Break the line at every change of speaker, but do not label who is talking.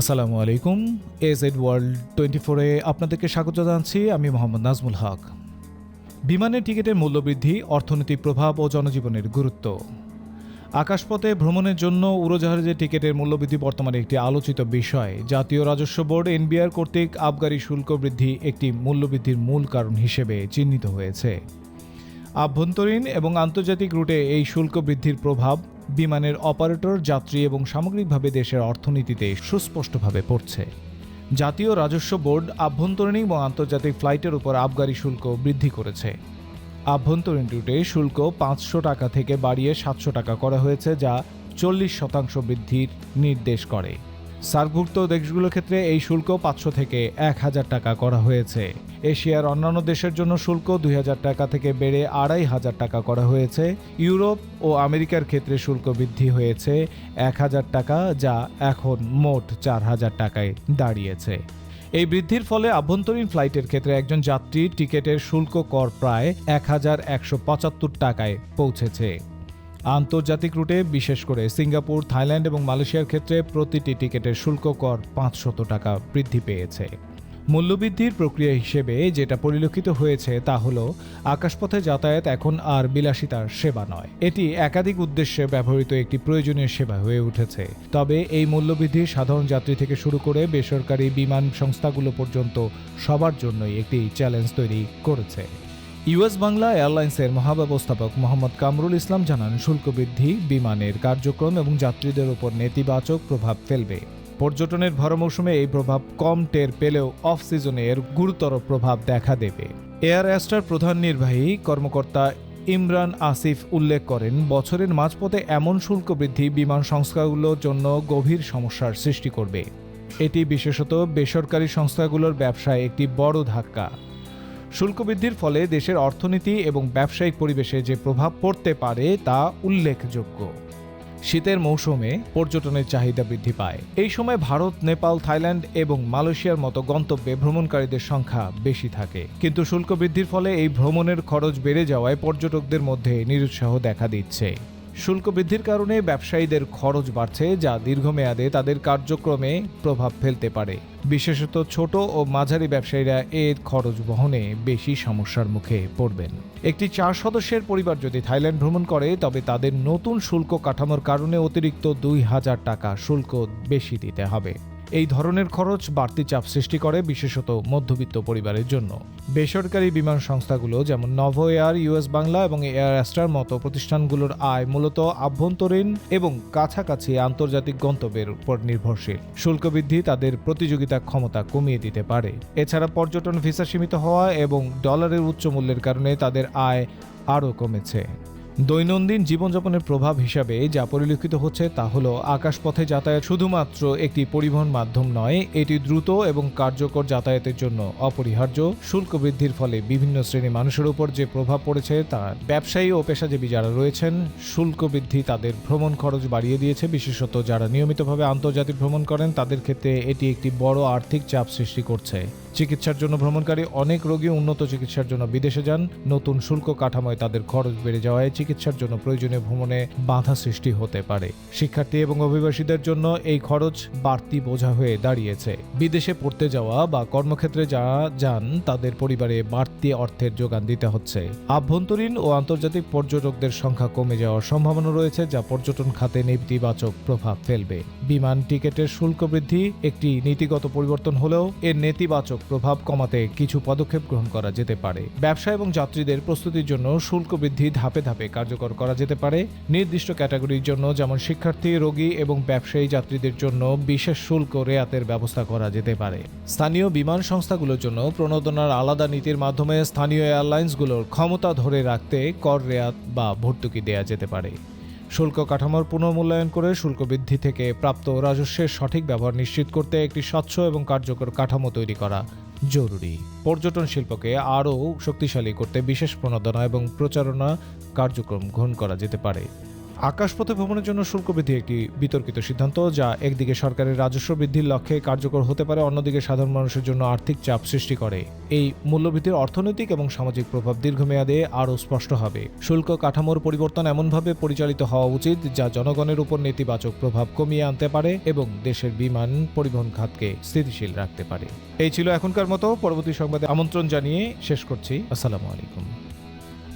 আসসালামু আলাইকুম age add world twenty ফোরে আপনাদেরকে স্বাগত জানাচ্ছি, আমি মোহাম্মদ নাজমুল হক। বিমানের টিকিটের মূল্যবৃদ্ধি, অর্থনৈতিক প্রভাব ও জনজীবনের গুরুত্ব। আকাশপথে ভ্রমণের জন্য উড়োজাহাজের টিকিটের মূল্যবৃদ্ধি বর্তমানে একটি আলোচিত বিষয়। জাতীয় রাজস্ব বোর্ড এনবিআর কর্তৃক আবগারি শুল্ক বৃদ্ধি একটি মূল্যবৃদ্ধির মূল কারণ হিসেবে চিহ্নিত হয়েছে। আভ্যন্তরীণ এবং আন্তর্জাতিক রুটে এই শুল্ক বৃদ্ধির প্রভাব বিমানের অপারেটর, যাত্রী এবং সামগ্রিকভাবে দেশের অর্থনীতিতে সুস্পষ্টভাবে পড়ছে। জাতীয় রাজস্ব বোর্ড আভ্যন্তরীণ এবং আন্তর্জাতিক ফ্লাইটের উপর আবগারি শুল্ক বৃদ্ধি করেছে। আভ্যন্তরীণ রুটে শুল্ক পাঁচশো টাকা থেকে বাড়িয়ে সাতশো টাকা করা হয়েছে, যা চল্লিশ শতাংশ বৃদ্ধির নির্দেশ করে। সার্কভুক্ত দেশগুলোর ক্ষেত্রে এই শুল্ক পাঁচশো থেকে এক হাজার টাকা করা হয়েছে। এশিয়ার অন্যান্য দেশের জন্য শুল্ক দুই হাজার টাকা থেকে বেড়ে আড়াই হাজার টাকা করা হয়েছে। ইউরোপ ও আমেরিকার ক্ষেত্রে শুল্ক বৃদ্ধি হয়েছে এক হাজার টাকা, যা এখন মোট চার হাজার টাকায় দাঁড়িয়েছে। এই বৃদ্ধির ফলে আভ্যন্তরীণ ফ্লাইটের ক্ষেত্রে একজন যাত্রীর টিকেটের শুল্ক কর প্রায় এক হাজার একশো পঁচাত্তর টাকায় পৌঁছেছে। আন্তর্জাতিক রুটে, বিশেষ করে সিঙ্গাপুর, থাইল্যান্ড এবং মালয়েশিয়ার ক্ষেত্রে প্রতিটি টিকেটের শুল্ক কর পাঁচশত টাকা বৃদ্ধি পেয়েছে। মূল্যবৃদ্ধির প্রক্রিয়া হিসেবে যেটা পরিলক্ষিত হয়েছে তা হল, আকাশপথে যাতায়াত এখন আর বিলাসিতার সেবা নয়। এটি একাধিক উদ্দেশ্যে ব্যবহৃত একটি প্রয়োজনীয় সেবা হয়ে উঠেছে। তবে এই মূল্যবৃদ্ধি সাধারণ যাত্রী থেকে শুরু করে বেসরকারি বিমান সংস্থাগুলো পর্যন্ত সবার জন্যই একটি চ্যালেঞ্জ তৈরি করেছে। ইউএস বাংলা এয়ারলাইন্সের মহাব্যবস্থাপক মোহাম্মদ কামরুল ইসলাম জানান, শুল্ক বৃদ্ধি, বিমানের কার্যক্রম এবং যাত্রীদের উপর নেতিবাচক প্রভাব ফেলবে। পর্যটনের ভর মৌসুমে এই প্রভাব কম টের পেলেও অফ সিজনে এর গুরুতর প্রভাব দেখা দেবে। এয়ার অ্যাস্টার প্রধান নির্বাহী কর্মকর্তা ইমরান আসিফ উল্লেখ করেন, বছরের মাঝপথে এমন শুল্ক বৃদ্ধি বিমান সংস্থাগুলোর জন্য গভীর সমস্যার সৃষ্টি করবে। এটি বিশেষত বেসরকারি সংস্থাগুলোর ব্যবসায় একটি বড় ধাক্কা। শুল্ক বৃদ্ধির ফলে দেশের অর্থনীতি এবং ব্যবসায়িক পরিবেশে যে প্রভাব পড়তে পারে তা উল্লেখযোগ্য। শীতের মৌসুমে পর্যটনের চাহিদা বৃদ্ধি পায়। এই সময় ভারত, নেপাল, থাইল্যান্ড এবং মালয়েশিয়ার মতো গন্তব্যে ভ্রমণকারীদের সংখ্যা বেশি থাকে। কিন্তু শুল্ক বৃদ্ধির ফলে এই ভ্রমণের খরচ বেড়ে যাওয়ায় পর্যটকদের মধ্যে নিরুৎসাহ দেখা দিচ্ছে। শুল্ক বৃদ্ধির কারণে ব্যবসায়ীদের খরচ বাড়ছে, যা দীর্ঘমেয়াদে তাদের কার্যক্রমে প্রভাব ফেলতে পারে। বিশেষত ছোট ও মাঝারি ব্যবসায়ীরা এর খরচ বহনে বেশি সমস্যার মুখে পড়বেন। একটি চার সদস্যের পরিবার যদি থাইল্যান্ড ভ্রমণ করে, তবে তাদের নতুন শুল্ক কাঠামোর কারণে অতিরিক্ত দুই হাজার টাকা শুল্ক বেশি দিতে হবে। এই ধরনের খরচ বাড়তি চাপ সৃষ্টি করে, বিশেষত মধ্যবিত্ত পরিবারের জন্য। বেসরকারি বিমান সংস্থাগুলো যেমন নভো এয়ার ইউএস বাংলা এবং এয়ার অ্যাস্টার মতো প্রতিষ্ঠানগুলোর আয় মূলত আভ্যন্তরীণ এবং কাছাকাছি আন্তর্জাতিক গন্তব্যের উপর নির্ভরশীল। শুল্ক বৃদ্ধি তাদের প্রতিযোগিতা ক্ষমতা কমিয়ে দিতে পারে। এছাড়া পর্যটন ভিসা সীমিত হওয়া এবং ডলারের উচ্চ মূল্যের কারণে তাদের আয় আরও কমেছে। দৈনন্দিন জীবনযাপনের প্রভাব হিসাবে যা পরিলক্ষিত হচ্ছে তা হল আকাশপথে যাতায়াত শুধুমাত্র একটি পরিবহন মাধ্যম নয়, এটি দ্রুত এবং কার্যকর যাতায়াতের জন্য অপরিহার্য। শুল্ক বৃদ্ধির ফলে বিভিন্ন শ্রেণি মানুষের উপর যে প্রভাব পড়েছে তা ব্যবসায়ী ও পেশাজীবী যারা রয়েছেন, শুল্ক বৃদ্ধি তাদের ভ্রমণ খরচ বাড়িয়ে দিয়েছে। বিশেষত যারা নিয়মিতভাবে আন্তর্জাতিক ভ্রমণ করেন, তাদের ক্ষেত্রে এটি একটি বড় আর্থিক চাপ সৃষ্টি করছে। চিকিৎসার জন্য ভ্রমণকারী অনেক রোগী উন্নত চিকিৎসার জন্য বিদেশে যান। নতুন শুল্ক কাঠামোয় তাদের খরচ বেড়ে যাওয়ায় চিকিৎসার জন্য প্রয়োজনীয় ভ্রমণে বাধা সৃষ্টি হতে পারে। শিক্ষার্থী এবং অভিবাসীদের জন্য এই খরচ বাড়তি বোঝা হয়ে দাঁড়িয়েছে। বিদেশে পড়তে যাওয়া বা কর্মক্ষেত্রে যারা যান, তাদের পরিবারে বাড়তি অর্থের যোগান দিতে হচ্ছে। আভ্যন্তরীণ ও আন্তর্জাতিক পর্যটকদের সংখ্যা কমে যাওয়ার সম্ভাবনা রয়েছে, যা পর্যটন খাতে নেতিবাচক প্রভাব ফেলবে। বিমান টিকেটের শুল্ক বৃদ্ধি একটি নীতিগত পরিবর্তন হলেও এর নেতিবাচক প্রভাব কমাতে কিছু পদক্ষেপ গ্রহণ করা যেতে পারে। ব্যবসা এবং যাত্রীদের প্রস্তুতির জন্য শুল্ক বৃদ্ধি ধাপে ধাপে কার্যকর করা যেতে পারে। নির্দিষ্ট ক্যাটাগরির জন্য যেমন শিক্ষার্থী, রোগী এবং ব্যবসায়ী যাত্রীদের জন্য বিশেষ শুল্ক রেয়াতের ব্যবস্থা করা যেতে পারে। স্থানীয় বিমান সংস্থাগুলোর জন্য প্রণোদনার আলাদা নীতির মাধ্যমে স্থানীয় এয়ারলাইন্সগুলোর ক্ষমতা ধরে রাখতে কর রেয়াত বা ভর্তুকি দেয়া যেতে পারে। শুল্ক কাঠামোর পুনর্মূল্যায়ন করে শুল্ক বৃদ্ধি থেকে প্রাপ্ত রাজস্বের সঠিক ব্যবহার নিশ্চিত করতে একটি স্বচ্ছ এবং কার্যকর কাঠামো তৈরি করা জরুরি। পর্যটন শিল্পকে আরও শক্তিশালী করতে বিশেষ প্রণোদনা এবং প্রচারণা কার্যক্রম গ্রহণ করা যেতে পারে। আকাশপথে ভ্রমণের জন্য শুল্ক বৃদ্ধি একটি বিতর্কিত সিদ্ধান্ত, যা একদিকে সরকারের রাজস্ব বৃদ্ধির লক্ষ্যে কার্যকর হতে পারে, অন্যদিকে সাধারণ মানুষের জন্য আর্থিক চাপ সৃষ্টি করে। এই মূল্যবৃদ্ধির অর্থনৈতিক এবং সামাজিক প্রভাব দীর্ঘমেয়াদে আরও স্পষ্ট হবে। শুল্ক কাঠামোর পরিবর্তন এমনভাবে পরিচালিত হওয়া উচিত, যা জনগণের উপর নেতিবাচক প্রভাব কমিয়ে আনতে পারে এবং দেশের বিমান পরিবহন খাতকে স্থিতিশীল রাখতে পারে। এই ছিল এখনকার মতো। পরবর্তী সংবাদে আমন্ত্রণ জানিয়ে শেষ করছি। আসসালামু আলাইকুম।